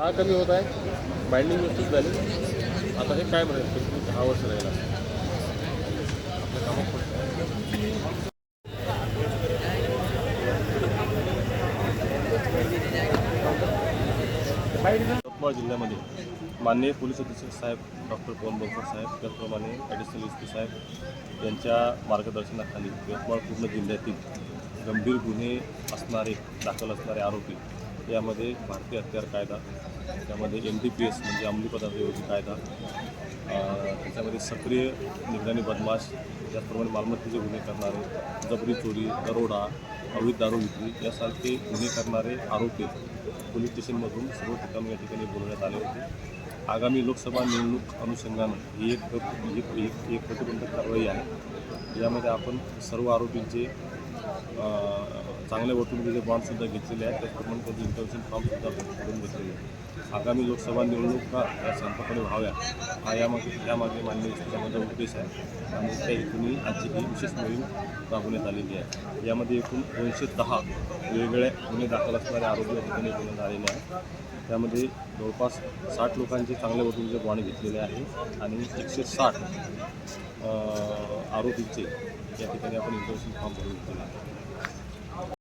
हा कमी होत आहे? बाइंडिंग व्यवस्थित झाली. आता हे काय म्हणायचं? दहा वर्ष राहिला. आपल्या कामात यवतमाळ जिल्ह्यामध्ये माननीय पोलीस अधीक्षक साहेब डॉक्टर पवन बोलकर साहेब त्याचप्रमाणे ॲडिशनल एस पी साहेब यांच्या मार्गदर्शनाखाली यवतमाळ पूर्ण जिल्ह्यातील गंभीर गुन्हे असणारे दाखल असणारे आरोपी यामध्ये भारतीय हत्यार कायदा त्यामध्ये एम डी पी एस म्हणजे अंमली पदार्थ विरोधी कायदा त्याच्यामध्ये सक्रिय निगराणी बदमाश त्याचप्रमाणे मालमत्तेचे गुन्हे करणारे जबरी चोरी दरोडा अवैध दारू विक्री यासारखे गुन्हे करणारे आरोपी पोलीस स्टेशनमधून सर्व ठिकाणी या ठिकाणी बोलवण्यात आले होते. आगामी लोकसभा निवडणूक अनुषंगानं ही एक एक एक एक प्रतिबंधक कारवाई आहे. यामध्ये आपण सर्व आरोपींचे चांगल्या वस्तूंचे बॉन्डसुद्धा घेतलेले आहेत त्याचप्रमाणे त्यांचे इंटरव्ह्यूशन फॉर्मसुद्धा करून घेतलेले आहे आगामी लोकसभा निवडणुका या शांतपणे व्हाव्या. हा यामागे यामागे मान्य त्याचा उद्देश आहे आणि त्या हेतूने आजची ही विशेष मोहीम राबवण्यात आलेली आहे. यामध्ये एकूण दोनशे दहा वेगवेगळ्या गुन्हे दाखल असणारे आरोपी या ठिकाणी बोलण्यात आलेले आहेत. त्यामध्ये जवळपास साठ लोकांचे चांगल्या वस्तूंचे बॉन्ड घेतलेले आहे आणि एकशे साठ आरोपींचे या ठिकाणी आपण इंटरव्ह्यू फॉर्म भरून घेतलेला आहे.